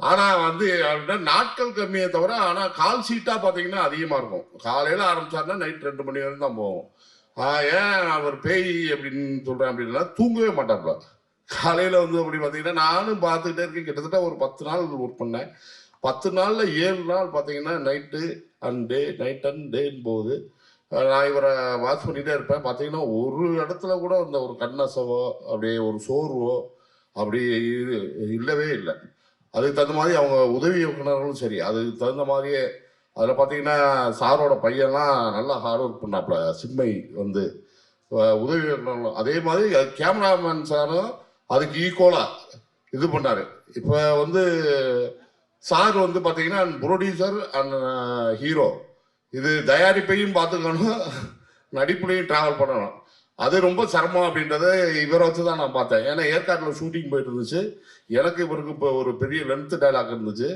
ஆனால் வந்து அப்படின்னா நாட்கள் கம்மியே தவிர ஆனால் கால் சீட்டாக பார்த்தீங்கன்னா அதிகமாக இருக்கும். காலையில் ஆரம்பிச்சாருன்னா நைட் ரெண்டு மணி வரைக்கும் தான் போகும் ஆ, ஏன் அவர் பேய் அப்படின்னு சொல்கிறேன் அப்படின்னா தூங்கவே மாட்டாப்ல காலையில் வந்து அப்படி பார்த்தீங்கன்னா நானும் பார்த்துக்கிட்டே இருக்கேன். கிட்டத்தட்ட ஒரு பத்து நாள் ஒர்க் பண்ணேன். பத்து நாளில் ஏழு நாள் பார்த்தீங்கன்னா night and day night and டேன்னு போகுது. நான் இவரை வாட்ச் பண்ணிகிட்டே இருப்பேன். பார்த்தீங்கன்னா ஒரு இடத்துல கூட இந்த ஒரு கண்ணசவோ அப்படியே ஒரு சோர்வோ அப்படி இது இல்லவே இல்லை. அதுக்கு தகுந்த மாதிரி அவங்க உதவி இயக்குனர்களும் சரி அதுக்கு தகுந்த மாதிரியே அதில் பார்த்தீங்கன்னா சாரோட பையன்லாம் நல்லா ஹார்ட் ஒர்க் பண்ணாப்புல சிம்மை வந்து உதவி இயக்குனர்களும் அதே மாதிரி கேமராமேன் சாரும் அதுக்கு ஈக்குவலாக இது பண்ணார். இப்போ வந்து சார் வந்து பார்த்தீங்கன்னா ப்ரொடியூசர் அண்ட் ஹீரோ இது தயாரிப்பையும் பார்த்துக்கணும் நடிப்புலையும் ட்ராவல் பண்ணணும். அது ரொம்ப சிரமம் அப்படின்றத இவரை வச்சு தான் நான் பார்த்தேன். ஏன்னா ஏற்காட்டில் ஷூட்டிங் போயிட்டு இருந்துச்சு. எனக்கு இவருக்கு இப்போ ஒரு பெரிய லென்த்து டைலாக் இருந்துச்சு.